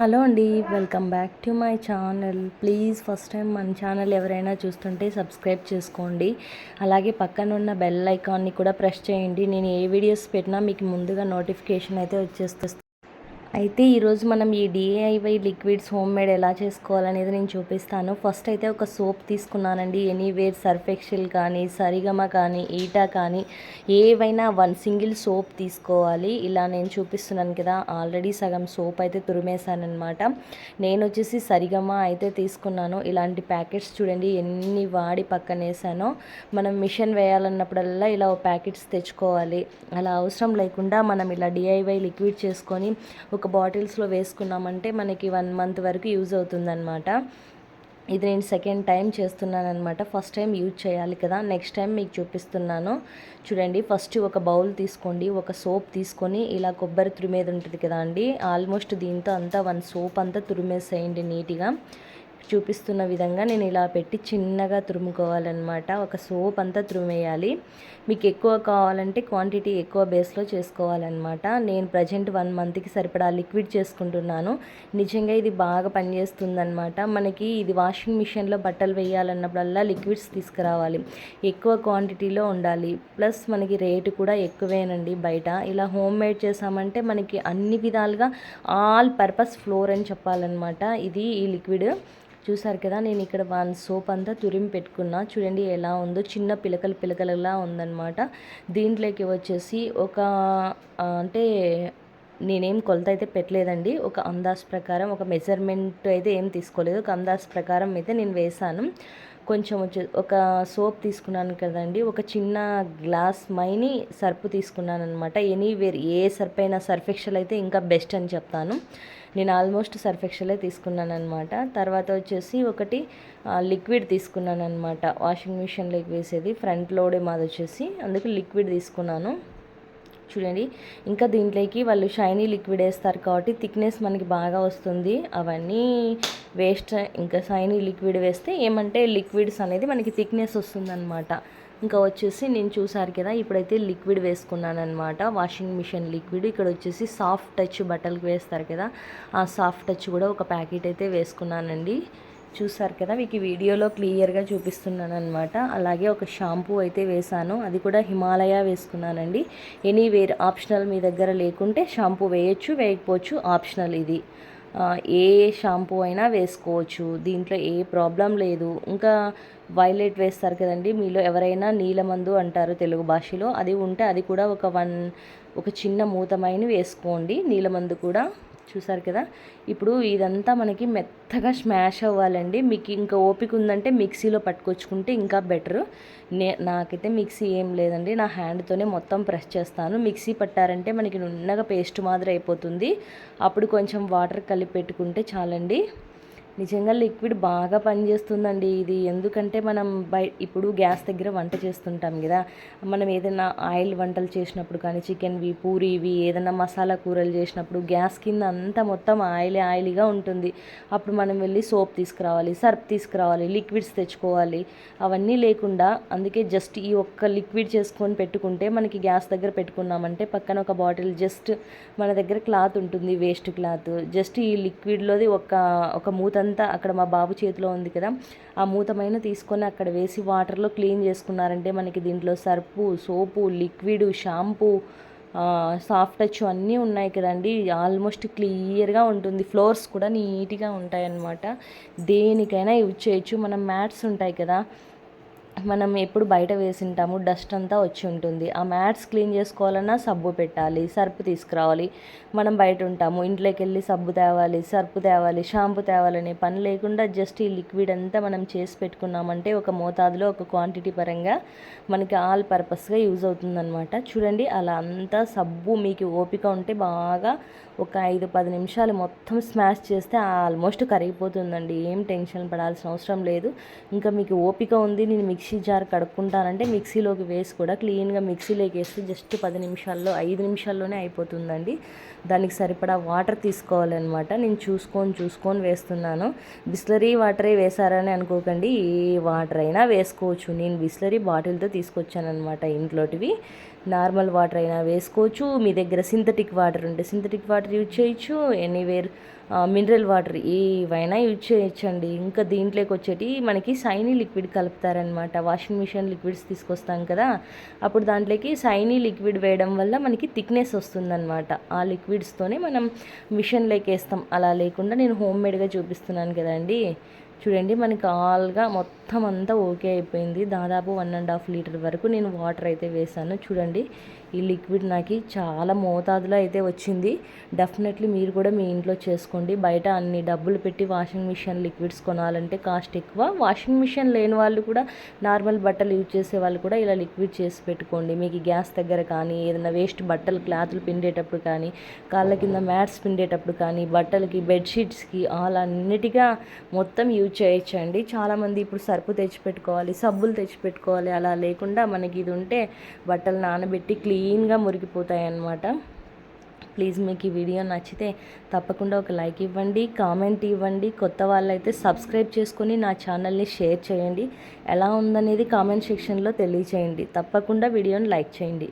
Hello అండి welcome back to my channel. Please first time మన channel ఎవరైనా చూస్తుంటే సబ్స్క్రైబ్ చేసుకోండి. అలాగే పక్కన ఉన్న బెల్ ఐకాన్ని కూడా ప్రెస్ చేయండి. నేను ఏ వీడియోస్ పెట్టినా మీకు ముందుగా నోటిఫికేషన్ అయితే వచ్చేస్తుంది. అయితే ఈరోజు మనం ఈ డిఐవై లిక్విడ్స్ హోమ్ మేడ్ ఎలా చేసుకోవాలనేది నేను చూపిస్తాను. ఫస్ట్ అయితే ఒక సోప్ తీసుకున్నానండి. ఎనీవేర్ సర్ఫ్ ఎక్సెల్ కానీ సరిగమ కానీ ఈటా కానీ ఏవైనా వన్ సింగిల్ సోప్ తీసుకోవాలి. ఇలా నేను చూపిస్తున్నాను కదా ఆల్రెడీ సగం సోప్ అయితే తురిమేశానమాట అనమాట నేను వచ్చేసి సరిగమ అయితే తీసుకున్నాను. ఇలాంటి ప్యాకెట్స్ చూడండి ఎన్ని వాడి పక్కన వేసానో మనం మిషన్ వేయాలన్నప్పుడల్లా ఇలా ప్యాకెట్స్ తెచ్చుకోవాలి. అలా అవసరం లేకుండా మనం ఇలా డిఐవై లిక్విడ్ చేసుకొని ఒక బాటిల్స్లో వేసుకున్నామంటే మనకి వన్ మంత్ వరకు యూజ్ అవుతుందన్నమాట. ఇది నేను సెకండ్ టైం చేస్తున్నాను అనమాట ఫస్ట్ టైం యూజ్ చేయాలి కదా. నెక్స్ట్ టైం మీకు చూపిస్తున్నాను. చూడండి ఫస్ట్ ఒక బౌల్ తీసుకోండి ఒక సోప్ తీసుకొని ఇలా కొబ్బరి తురిమేది ఉంటుంది కదా అండి. ఆల్మోస్ట్ దీంతో అంతా వన్ సోప్ అంతా తురిమేసేయండి నీట్గా. చూపిస్తున్న విధంగా నేను ఇలా పెట్టి చిన్నగా తురుముకోవాలన్నమాట. ఒక సోప్ అంతా తురుమేయాలి. మీకు ఎక్కువ కావాలంటే క్వాంటిటీ ఎక్కువ బేస్లో చేసుకోవాలన్నమాట. నేను ప్రజెంట్ వన్ మంత్కి సరిపడా లిక్విడ్ చేసుకుంటున్నాను. నిజంగా ఇది బాగా పనిచేస్తుందన్నమాట. మనకి ఇది వాషింగ్ మిషన్లో బట్టలు వేయాలన్నప్పుడల్లా లిక్విడ్స్ తీసుకురావాలి. ఎక్కువ క్వాంటిటీలో ఉండాలి. ప్లస్ మనకి రేటు కూడా ఎక్కువేనండి బయట. ఇలా హోమ్ మేడ్ చేసామంటే మనకి అన్ని విధాలుగా ఆల్ పర్పస్ ఫ్లోర్ అని చెప్పాలన్నమాట. ఇది ఈ లిక్విడ్. చూసారు కదా నేను ఇక్కడ వన్ సోప్ అంతా తురిమి పెట్టుకున్నా. చూడండి ఎలా ఉందో చిన్న పిలకలు పిలకలలా ఉందన్నమాట. దీంట్లోకి వచ్చేసి ఒక అంటే నేనేం కొలత అయితే పెట్టలేదండి. ఒక అందాజ్ ప్రకారం ఒక మెజర్మెంట్ అయితే ఏం తీసుకోలేదు. ఒక అందాజ్ ప్రకారం అయితే నేను వేసాను కొంచెం వచ్చే ఒక సోప్ తీసుకున్నాను కదండి. ఒక చిన్న గ్లాస్ మైని సర్పు తీసుకున్నాను అనమాట ఎనీవేర్ ఏ సర్ప్ అయినా సర్ఫెక్షల్ అయితే ఇంకా బెస్ట్ అని చెప్తాను. నేను ఆల్మోస్ట్ సర్ఫెక్షలే తీసుకున్నాను అనమాట తర్వాత వచ్చేసి ఒకటి లిక్విడ్ తీసుకున్నాను అనమాట వాషింగ్ మిషన్లోకి వేసేది. ఫ్రంట్ లోడే మాది వచ్చేసి అందుకు లిక్విడ్ తీసుకున్నాను. చూడండి. ఇంకా దీంట్లోకి వాళ్ళు షైనీ లిక్విడ్ వేస్తారు కాబట్టి థిక్నెస్ మనకి బాగా వస్తుంది. అవన్నీ వేస్ట్ ఇంకా షైనీ లిక్విడ్ వేస్తే ఏమంటే లిక్విడ్స్ అనేది మనకి థిక్నెస్ వస్తుందన్నమాట. ఇంకా వచ్చేసి నేను చూసారు కదా ఇప్పుడైతే లిక్విడ్ వేసుకున్నాను అనమాట వాషింగ్ మిషన్ లిక్విడ్ ఇక్కడ వచ్చేసి సాఫ్ట్ టచ్ బట్టలకు వేస్తారు కదా ఆ సాఫ్ట్ టచ్ కూడా ఒక ప్యాకెట్ అయితే వేసుకున్నానండి. చూసారు కదా మీకు వీడియోలో క్లియర్గా చూపిస్తున్నాను అనమాట అలాగే ఒక షాంపూ అయితే వేసాను అది కూడా హిమాలయ వేసుకున్నానండి. ఎనీవేర్ ఆప్షనల్ మీ దగ్గర లేకుంటే షాంపూ వేయచ్చు వేయకపోవచ్చు ఆప్షనల్ ఇది. ఏ షాంపూ అయినా వేసుకోవచ్చు. దీంట్లో ఏ ప్రాబ్లం లేదు. ఇంకా వైలెట్ వేస్తారు కదండి మీలో ఎవరైనా నీలమందు అంటారు తెలుగు భాషలో. అది ఉంటే అది కూడా ఒక వన్ ఒక చిన్న మూతమైన వేసుకోండి. నీలమందు కూడా చూసారు కదా? ఇప్పుడు ఇదంతా మనకి మెత్తగా స్మాష్ అవ్వాలండి. మీకు ఇంకా ఓపిక ఉందంటే మిక్సీలో పట్టుకొచ్చుకుంటే ఇంకా బెటర్. నే నాకైతే మిక్సీ ఏం లేదండి. నా హ్యాండ్తోనే మొత్తం ప్రెస్ చేస్తాను. మిక్సీ పట్టారంటే మనకి నున్నగా పేస్ట్ మాదిరి అయిపోతుంది. అప్పుడు కొంచెం వాటర్ కలిపి పెట్టుకుంటే చాలండి. నిజంగా లిక్విడ్ బాగా పనిచేస్తుందండి ఇది. ఎందుకంటే మనం బయ ఇప్పుడు గ్యాస్ దగ్గర వంట చేస్తుంటాం కదా. మనం ఏదైనా ఆయిల్ వంటలు చేసినప్పుడు కానీ చికెన్వి పూరీవి ఏదైనా మసాలా కూరలు చేసినప్పుడు గ్యాస్ కింద అంతా మొత్తం ఆయిల్ ఆయిల్గా ఉంటుంది. అప్పుడు మనం వెళ్ళి సోప్ తీసుకురావాలి సర్ఫ్ తీసుకురావాలి లిక్విడ్స్ తెచ్చుకోవాలి. అవన్నీ లేకుండా అందుకే జస్ట్ ఈ ఒక్క లిక్విడ్ చేసుకొని పెట్టుకుంటే మనకి గ్యాస్ దగ్గర పెట్టుకున్నామంటే పక్కన ఒక బాటిల్ జస్ట్ మన దగ్గర క్లాత్ ఉంటుంది వేస్ట్ క్లాత్. జస్ట్ ఈ లిక్విడ్లోది ఒక ఒక మూత అంతా అక్కడ మా బాబు చేతిలో ఉంది కదా. ఆ మూతమైన తీసుకొని అక్కడ వేసి వాటర్లో క్లీన్ చేసుకున్నారంటే మనకి దీంట్లో Surf soap liquid shampoo soft touch అన్నీ ఉన్నాయి కదండి. ఆల్మోస్ట్ క్లియర్గా ఉంటుంది. ఫ్లోర్స్ కూడా నీట్గా ఉంటాయి అన్నమాట దేనికైనా యూజ్ చేయొచ్చు. మనం మ్యాట్స్ ఉంటాయి కదా. మనం ఎప్పుడు బయట వేసింటాము డస్ట్ అంతా వచ్చి ఉంటుంది. ఆ మ్యాట్స్ క్లీన్ చేసుకోవాలన్నా సబ్బు పెట్టాలి సర్పు తీసుకురావాలి. మనం బయట ఉంటాము ఇంట్లోకి వెళ్ళి సబ్బు తేవాలి సర్పు తేవాలి షాంపూ తేవాలనే పని లేకుండా జస్ట్ ఈ లిక్విడ్ అంతా మనం చేసి పెట్టుకున్నామంటే ఒక మోతాదులో ఒక క్వాంటిటీ పరంగా మనకి ఆల్ పర్పస్గా యూజ్ అవుతుందన్నమాట. చూడండి అలా అంతా సబ్బు మీకు ఓపిక ఉంటే బాగా ఒక ఐదు పది నిమిషాలు మొత్తం స్మాష్ చేస్తే ఆల్మోస్ట్ కరిగిపోతుందండి. ఏం టెన్షన్ పడాల్సిన అవసరం లేదు. ఇంకా మీకు ఓపిక ఉంది నేను మిక్సీ జార్ కడుక్కుంటానంటే మిక్సీలోకి వేసి కూడా క్లీన్గా మిక్సీలోకి వేస్తే జస్ట్ పది నిమిషాల్లో ఐదు నిమిషాల్లోనే అయిపోతుందండి. దానికి సరిపడా వాటర్ తీసుకోవాలన్నమాట. నేను చూసుకొని చూసుకొని వేస్తున్నాను. బిస్లరీ వాటరే వేసారని అనుకోకండి. ఏ వాటర్ అయినా వేసుకోవచ్చు. నేను బిస్లరీ బాటిల్తో తీసుకొచ్చానమాట ఇంట్లోటివి. నార్మల్ వాటర్ అయినా వేసుకోవచ్చు. మీ దగ్గర సింథటిక్ వాటర్ ఉంటే సింథటిక్ వాటర్ యూజ్ చేయొచ్చు. ఎనీవేర్ మినరల్ వాటర్ ఏవైనా యూజ్ చేయొచ్చండి. ఇంకా దీంట్లోకి వచ్చేటి మనకి సైనీ లిక్విడ్ కలుపుతారనమాట వాషింగ్ మిషన్ లిక్విడ్స్ తీసుకొస్తాం కదా అప్పుడు దాంట్లోకి సైనీ లిక్విడ్ వేయడం వల్ల మనకి థిక్నెస్ వస్తుందన్నమాట. ఆ లిక్విడ్స్తోనే మనం మిషన్లోకి వేస్తాం. అలా లేకుండా నేను హోమ్ మేడ్గా చూపిస్తున్నాను కదండి. చూడండి మనకి ఆల్గా మొత్తం అంతా ఓకే అయిపోయింది. దాదాపు వన్ అండ్ హాఫ్ లీటర్ వరకు నేను వాటర్ అయితే వేసాను చూడండి ఈ లిక్విడ్ నాకు చాలా మోతాదులో అయితే వచ్చింది. డెఫినెట్లీ మీరు కూడా మీ ఇంట్లో చేసుకోండి. బయట అన్ని డబ్బులు పెట్టి వాషింగ్ మిషన్ లిక్విడ్స్ కొనాలంటే కాస్ట్ ఎక్కువ. వాషింగ్ మిషన్ లేని వాళ్ళు కూడా నార్మల్ బట్టలు యూజ్ చేసే వాళ్ళు కూడా ఇలా లిక్విడ్ చేసి పెట్టుకోండి. మీకు గ్యాస్ దగ్గర కానీ ఏదైనా వేస్ట్ బట్టలు క్లాత్లు పిండేటప్పుడు కానీ కాళ్ళ కింద మ్యాట్స్ పిండేటప్పుడు కానీ బట్టలకి బెడ్షీట్స్కి అలా అన్నిటిగా మొత్తం యూజ్ యూజ్ చేయొచ్చండి చాలామంది ఇప్పుడు సర్పు తెచ్చిపెట్టుకోవాలి సబ్బులు తెచ్చిపెట్టుకోవాలి అలా లేకుండా మనకి ఇది ఉంటే బట్టలు నానబెట్టి క్లీన్గా మురిగిపోతాయి అన్నమాట ప్లీజ్ మీకు ఈ వీడియో నచ్చితే తప్పకుండా ఒక లైక్ ఇవ్వండి కామెంట్ ఇవ్వండి. కొత్త వాళ్ళైతే సబ్స్క్రైబ్ చేసుకొని నా ఛానల్ని షేర్ చేయండి. ఎలా ఉందనేది కామెంట్ సెక్షన్లో తెలియచేయండి. తప్పకుండా వీడియోని లైక్ చేయండి.